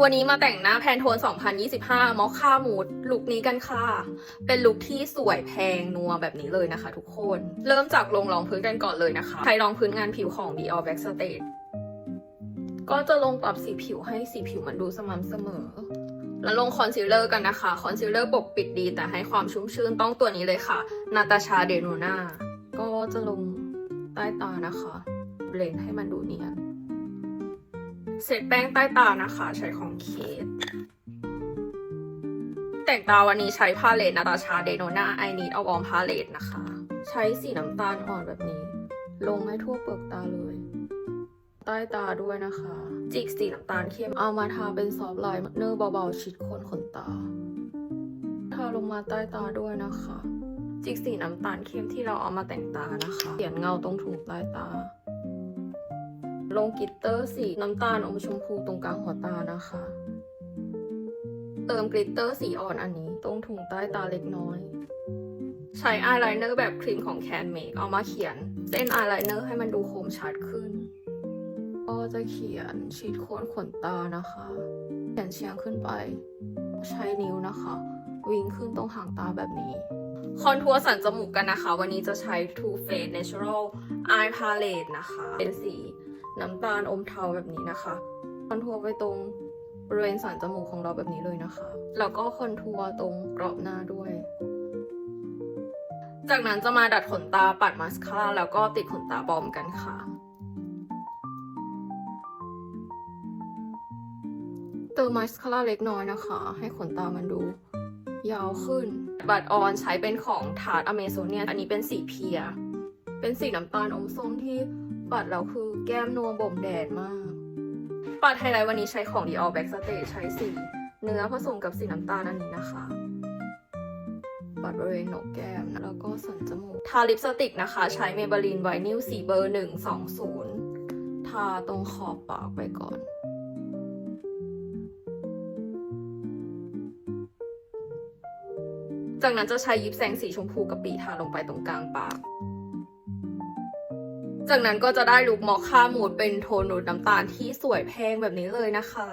วันนี้มาแต่งหน้าแพนโทน 2025 มอคค่ามูดลุคนี้กันค่ะ เป็นลุคที่สวยแพงนัวแบบนี้เลยนะคะทุกคน เริ่มจากลงรองพื้นกันก่อนเลยนะคะ ใช้รองพื้นงานผิวของ Dior Backstage ก็จะลงปรับสีผิวให้สีผิวมันดูสม่ำเสมอ แล้วลงคอนซีลเลอร์กันนะคะ คอนซีลเลอร์ปกปิดดีแต่ให้ความชุ่มชื่นต้องตัวนี้เลยค่ะ นาตาชาเดโนนาก็จะลงใต้ตานะคะ เบลนให้มันดูเนียน เสร็จแป้งใต้ตานะคะ ใช้ของเคสแต่งตาวันนี้ใช้พาเลตนาตาชาเดโนนาไอนีดเอาออมพาเลตนะคะ ใช้สีน้ำตาลอ่อนแบบนี้ ลงให้ทั่วเปลือกตาเลย ใต้ตาด้วยนะคะ จิกสีน้ำตาลเข้มเอามาทาเป็นซอฟไลน์เนอร์เบาๆชิดโคนขนตา ทาลงมาใต้ตาด้วยนะคะ จิกสีน้ำตาลเข้มที่เราเอามาแต่งตานะคะเขียนเงาตรงถุงใต้ตา ลงกิตเตอร์สีน้ำตาลอมชมพูตรงกลางหัวตานะคะ เติมกลิตเตอร์สีอ่อนอันนี้ ตรงถุงใต้ตาเล็กน้อย ใช้อายไลเนอร์แบบครีมของแคนเมกเอามาเขียน เส้นอายไลเนอร์ให้มันดูคมชัดขึ้น ก็จะเขียนชีดโคนขนตานะคะ เขียนเฉียงขึ้นไป ใช้นิ้วนะคะ วิ่งขึ้นตรงหางตาแบบนี้คอนทัวร์สันจมูกกันนะคะ วันนี้จะใช้ Too Faced Natural Eye Palette นะคะ เป็นสี น้ำตาลอมเทาแบบนี้นะคะคอนทัวร์ไปตรงบริเวณสันจมูกของเราแบบนี้เลยนะคะ แล้วก็คอนทัวร์ตรงกรอบหน้าด้วย จากนั้นจะมาดัดขนตาปัดมาสคาร่าแล้วก็ติดขนตาบอมกันค่ะเติมมาสคาร่าเล็กน้อยนะคะ ให้ขนตามันดูยาวขึ้น บัตรออนใช้เป็นของทาร์ตอเมโซเนีย อันนี้เป็นสีเพีย เป็นสีน้ำตาลอมส้มที่ ปัดแล้วคือแก้มนัวบ่มแดดมาก ปัดไฮไลท์วันนี้ใช้ของ Dior Backstage ใช้สีเนื้อผสมกับสีน้ำตาลอันนี้นะคะ ปัดบริเวณโหนกแก้มนะแล้วก็สันจมูก ทาลิปสติกนะคะ ใช้ Maybelline Vinyl สีเบอร์ 120 ทาตรงขอบปากไปก่อนจากนั้นจะใช้ยิปแสงสีชมพูกะปิทาลงไปตรงกลางปาก จากนั้นก็จะได้ลุคมอคค่ามูดเป็นโทนนูดน้ำตาลที่สวยแพงแบบนี้เลยนะคะ